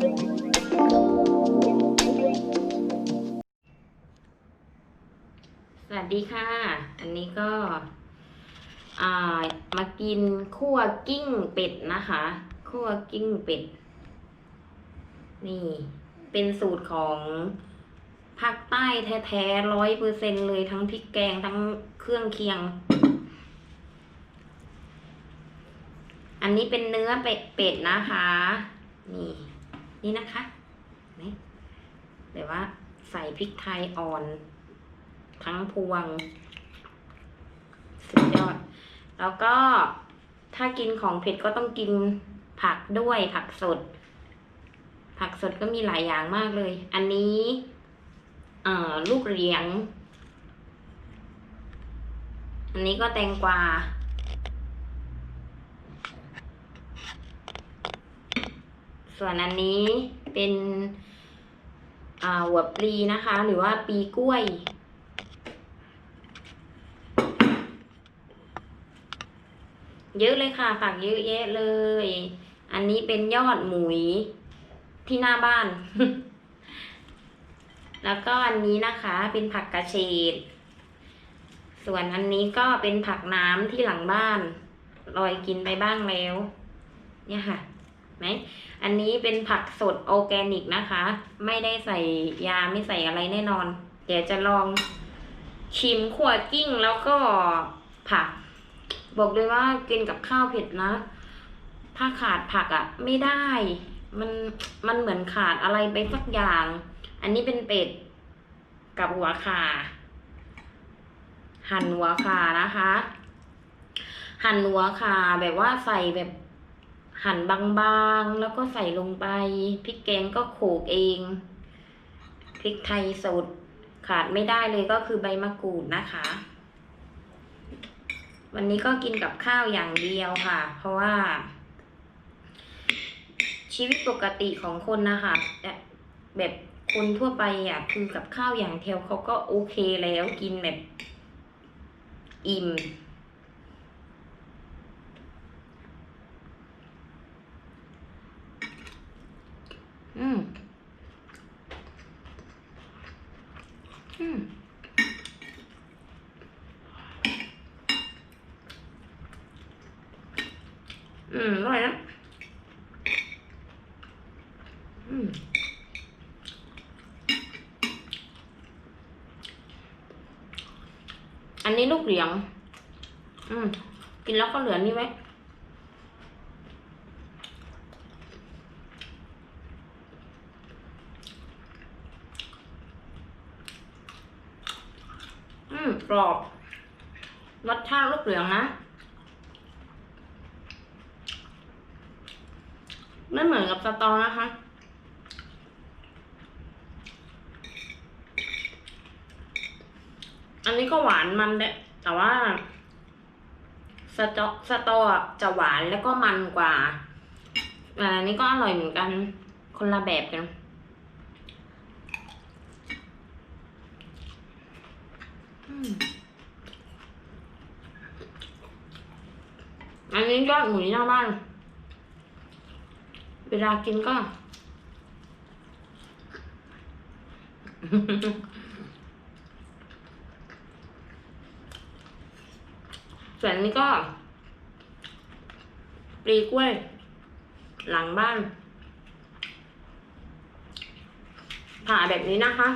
สวัสดีค่ะ อันนี้ก็ามากินคั่วกิ้งเป็ดนะคะคั่วกิ้งเป็ด นี่ เป็นสูตรของภาคใต้แท้ๆร้อยเปอร์เซ็นเลยทั้งพริกแกงทั้งเครื่องเคียง อันนี้เป็นเนื้อเป็ดเป็ดนะคะ นี่ นี่นะคะนี่แต่ว่าใส่พริกไทยอ่อน ทั้งพวง สุดยอด แล้วก็ถ้ากินของเผ็ดก็ต้องกินผักด้วยผักสด ผักสดก็มีหลายอย่างมากเลย อันนี้ลูกเลียง อันนี้ก็แตงกวา ส่วนอันนี้เป็นหัวปลีนะคะ หรือว่าปีกล้วย เยอะเลยค่ะผักเยอะแยะเลย อันนี้เป็นยอดหมุยที่หน้าบ้าน แล้วก็อันนี้นะคะเป็นผักกระเฉดส่วนอันนี้ก็เป็นผักน้ำที่หลังบ้านลอยกินไปบ้างแล้ว เนี่ยค่ะ ไหมอันนี้เป็นผักสดออร์แกนิกนะคะ ไม่ได้ใส่ยาไม่ใส่อะไรแน่นอน เดี๋ยวจะลองชิมขวดกิ้งแล้วก็ผัก บอกเลยว่ากินกับข้าวเผ็ดนะ ถ้าขาดผักอะ่ะ ไม่ได้ มันมันเหมือนขาดอะไรไปสักอย่าง อันนี้เป็นเป็ดกับหัวขาหั่นหัวขานะคะ หั่นหัวขาแบบว่าใส่แบบ หั่นบางๆ แล้วก็ใส่ลงไป พริกแกงก็โขลกเอง พริกไทยสด ขาดไม่ได้เลยก็คือใบมะกรูดนะคะ วันนี้ก็กินกับข้าวอย่างเดียวค่ะ เพราะว่า ชีวิตปกติของคนนะคะแบบคนทั่วไปอะคือกับข้าวอย่างเดียวเขาก็โอเคแล้วกินแบบอิ่ม อืม อืม อืมอร่อยนะอืม อั นี้ลูกเหลียง อืม กินแล้วก็เหลือนี่ไว้ อืม กรอบ รสชาติลูกเหลืองนะไม่เหมือนกับสตอนะคะ อันนี้ก็หวานมันแหละแต่ว่าสตอสตอจะหวานแล้วก็มันกว่าแต่อันนี้ก็อร่อยเหมือนกันคนละแบบกันอันนี้ยอดหมูหน้าบ้าน เวลากินก็ ส่วนนี้ก็ปลีกล้วย หลังบ้าน ผ่าแบบนี้นะคะ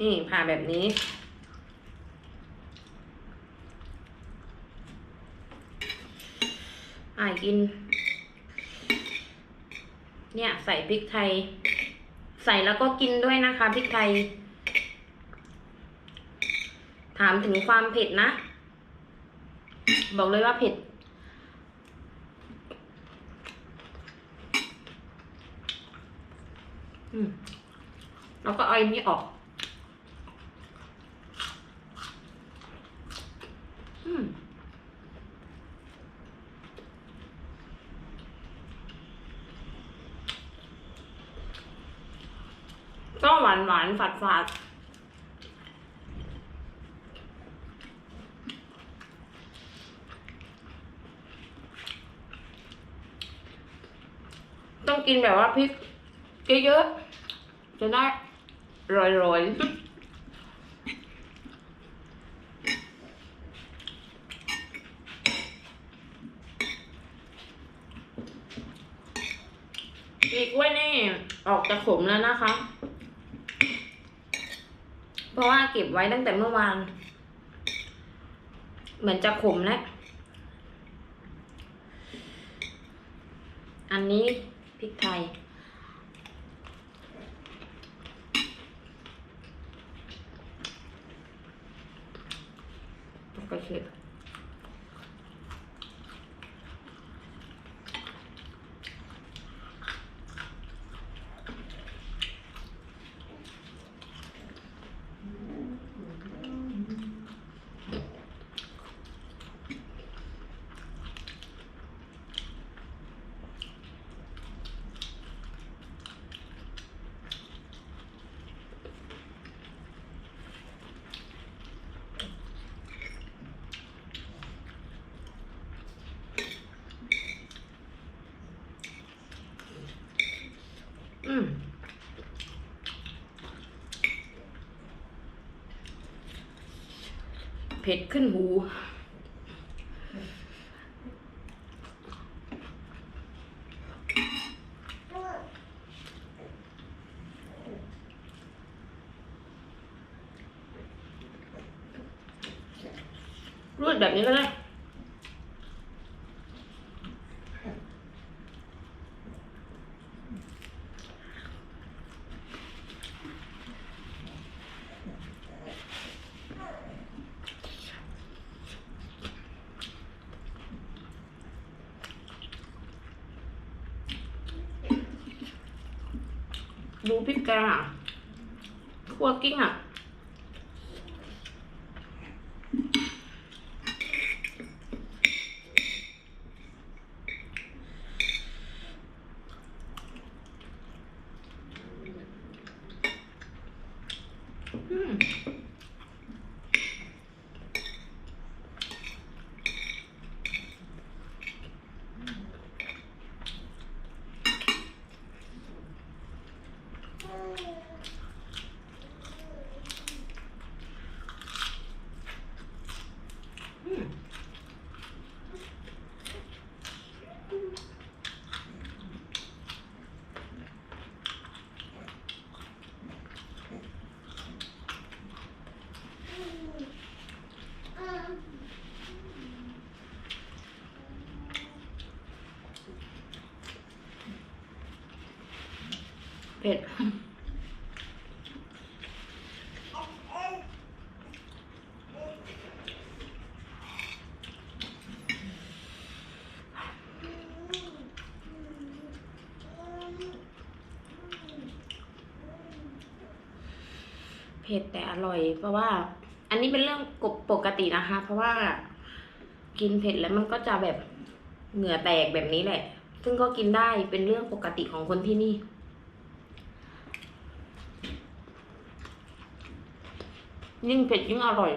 นี่ผ่าแบบนี้อ่ากิน เนี่ย ใส่พริกไทย ใส่แล้วก็กินด้วยนะคะพริกไทย ถามถึงความเผ็ดนะ บอกเลยว่าเผ็ด อืมแล้วก็เอาอันนี้ออก ก็หวานหวานฝาดฝาดต้องกินแบบว่าพริกเยอะๆจะได้ร่อยๆอีกว่านี่ ออกจากขมแล้วนะคะ เพราะว่าเก็บไว้ตั้งแต่เมื่อวาน เหมือนจะขมแล้ว อันนี้พริกไทยแล้วก็เค็มอืม เผ็ดขึ้นหู รูดแบบนี้ก็ได้ งอะคั่วกิ้งอะ อืม เผ็ด เผ็ดแต่อร่อย เพราะว่า อันนี้เป็นเรื่องกบปกตินะคะ เพราะว่ากินเผ็ดแล้วมันก็จะแบบเหงื่อแตกแบบนี้แหละ ซึ่งก็กินได้เป็นเรื่องปกติของคนที่นี่ ยิ่งเผ็ดยิ่งอร่อย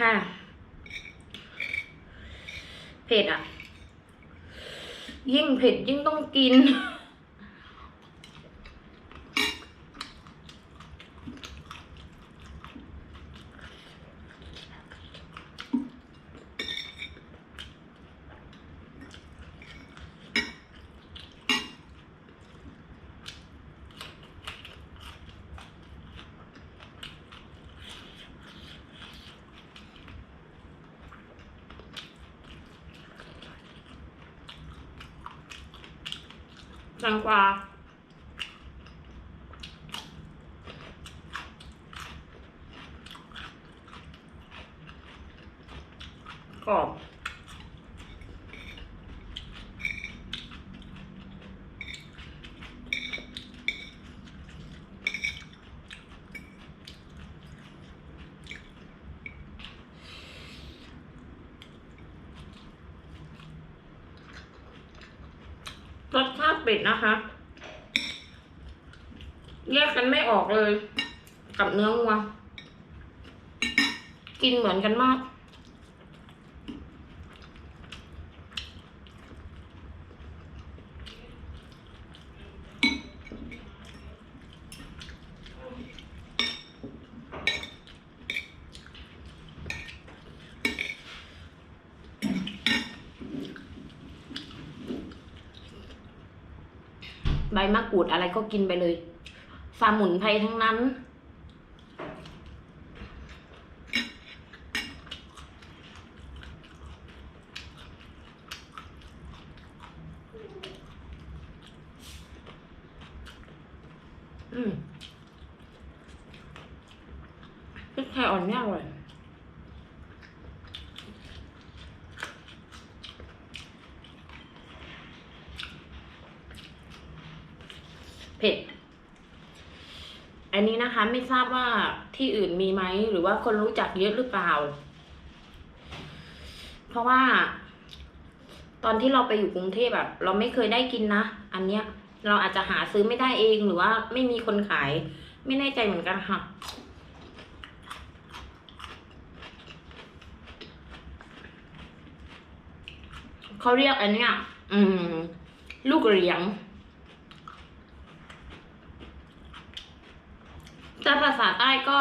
ค่ะ เผ็ดอะ ยิ่งเผ็ดยิ่งต้องกิน แต สชาติเป็ดนะคะ แยกกันไม่ออกเลย กับเนื้อวัว กินเหมือนกันมาก ใบมะกรูดอะไรก็กินไปเลยสมุนไพรทั้งนั้น อืมพริกไทยอ่อนเนี่ยอร่อย เผ็ด อันนี้นะคะไม่ทราบว่าที่อื่นมีไหมหรือว่าคนรู้จักเยอะหรือเปล่า เพราะว่า ตอนที่เราไปอยู่กรุงเทพแบบ เราไม่เคยได้กินนะอันเนี้ย เราอาจจะหาซื้อไม่ได้เองหรือว่าไม่มีคนขาย ไม่แน่ใจเหมือนกันค่ะเขาเรียกอันเนี้ย อืม ลูกเหรียง ถ้าภาษาใต้ก็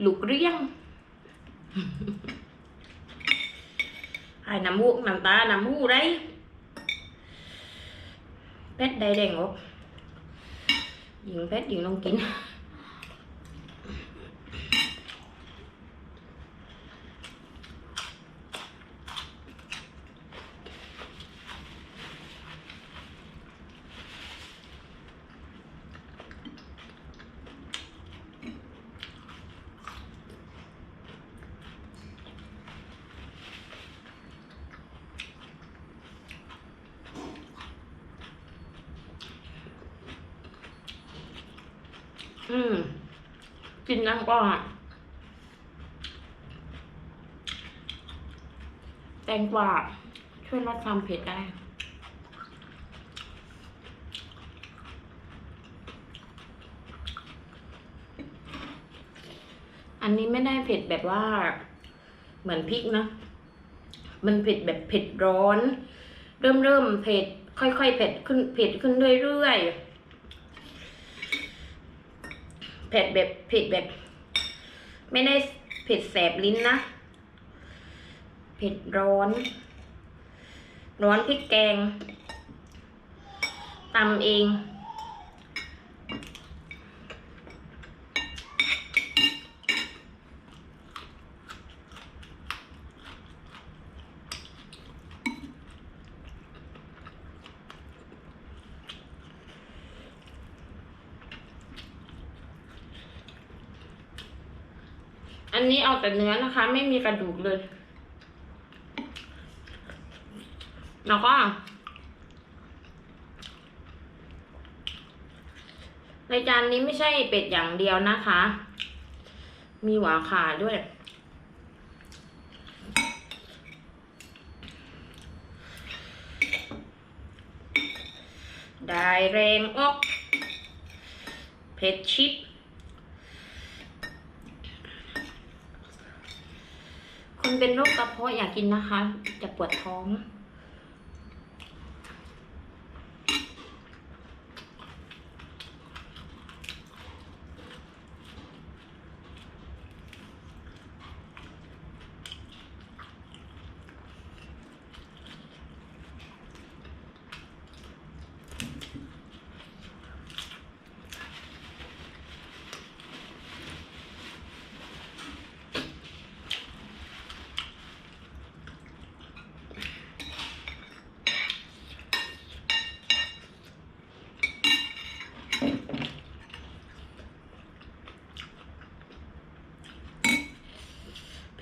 หลุกเรียงไอ้น้ำมูกน้ำตา น้ำมูกได้เพชรใดแดงอกหญิงเพชรหญิงลองกิน อืม กินน้ำก็แตงกวาช่วยลดความเผ็ดได้ อันนี้ไม่ได้เผ็ดแบบว่า เหมือนพริกนะ มันเผ็ดแบบเผ็ดร้อน เริ่มเริ่มเผ็ด ค่อยๆเผ็ดขึ้นเผ็ดขึ้นเรื่อยๆ เผ็ดแบบเผ็ดแบบ ไม่ได้เผ็ดแสบลิ้นนะ เผ็ดร้อน ร้อนพริกแกงตำเอง แต่เนื้อนะคะ ไม่มีกระดูกเลย แล้วก็ ในจานนี้ไม่ใช่เป็ดอย่างเดียวนะคะ มีหัวขาด้วย ได้แรงอกเผ็ดชิด คนเป็นโรคกระเพาะอย่ากินนะคะ จะปวดท้อง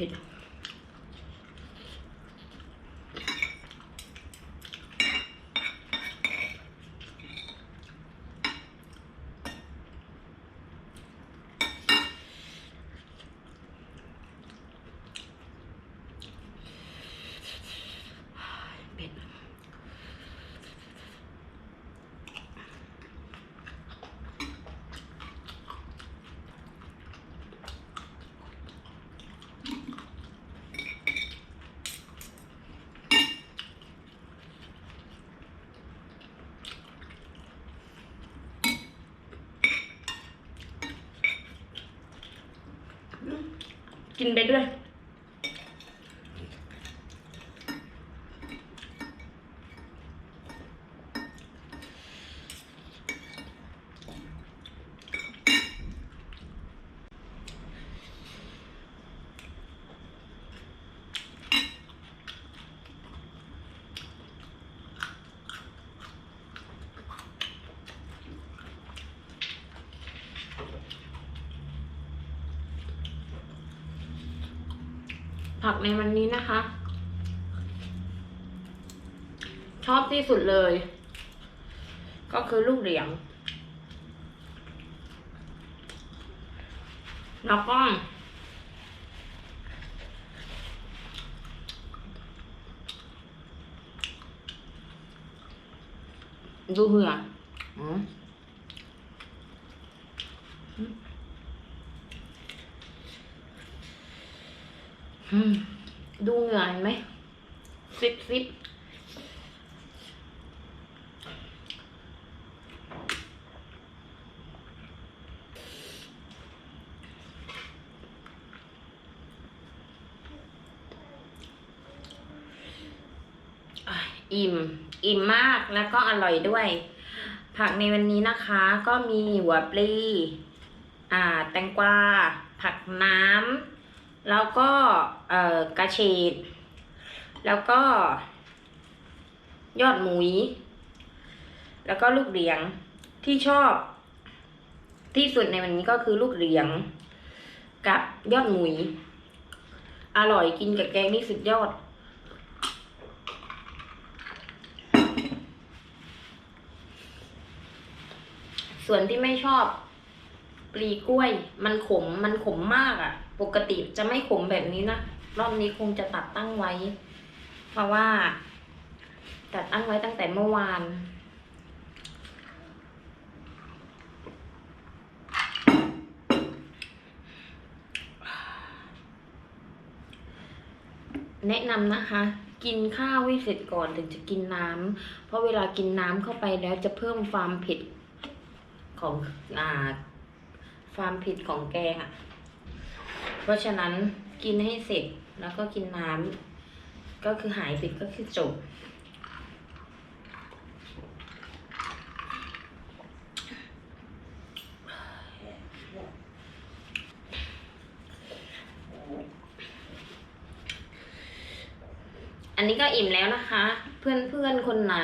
เผ็ด เผ็ด กินไปด้วย ผักในวันนี้นะคะ ชอบที่สุดเลย ก็คือลูกเหลียง แล้วก็ ดูเหืออืม ดูเหงื่อเห็นไหมซิบซิบอิ่ม อิ่มมากแล้วก็อร่อยด้วย ผักในวันนี้นะคะก็มีหัวปลี อ่า แตงกวา ผักน้ำ แล้วก็เอ่อกระเฉดแล้วก็ ยอดหมุย แล้วก็ลูกเหลียงที่ชอบ ที่สุดในวันนี้ก็คือลูกเหลียง กับยอดหมุย อร่อยกินกับแกงนี่สุดยอดส่วนที่ไม่ชอบ ปลีกล้วย มันขมมันขมมากอะ่ะ ปกติจะไม่ขมแบบนี้นะ รอบนี้คงจะตัดตั้งไว้ เพราะว่า ตัดตั้งไว้ตั้งแต่เมื่อวาน แนะนำนะคะ กินข้าวให้เสร็จก่อนถึงจะกินน้ำเพราะเวลากินน้ำเข้าไปแล้วจะเพิ่มความเผ็ดของอ่าความเผ็ดของแกงอะ่ะ เพราะฉะนั้นกินให้เสร็จแล้วก็กินน้ำก็คือหายเผ็ดก็คือจบ อันนี้ก็อิ่มแล้วนะคะ เพื่อนๆคนไหน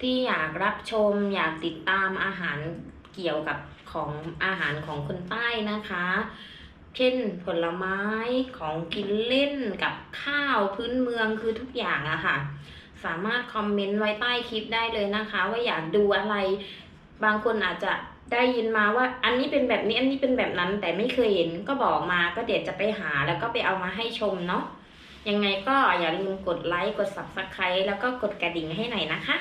ที่อยากรับชมอยากติดตามอาหารเกี่ยวกับของอาหารของคนใต้นะคะ เช่นผลไม้ของกินเล่นกับข้าวพื้นเมืองคือทุกอย่างอะค่ะ สามารถคอมเมนต์ไว้ใต้คลิปได้เลยนะคะ ว่าอยากดูอะไร บางคนอาจจะได้ยินมาว่าอันนี้เป็นแบบนี้อันนี้เป็นแบบนั้นแต่ไม่เคยเห็นก็บอกมาก็เดี๋ยวจะไปหาแล้วก็ไปเอามาให้ชมเนาะยังไงก็อย่าลืมกดไลค์กด subscribe แล้วก็กดกระดิ่งให้หน่อยนะคะ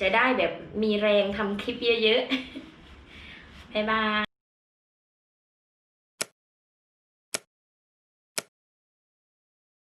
จะได้แบบมีแรงทำคลิปเยอะๆ บ๊ายบาย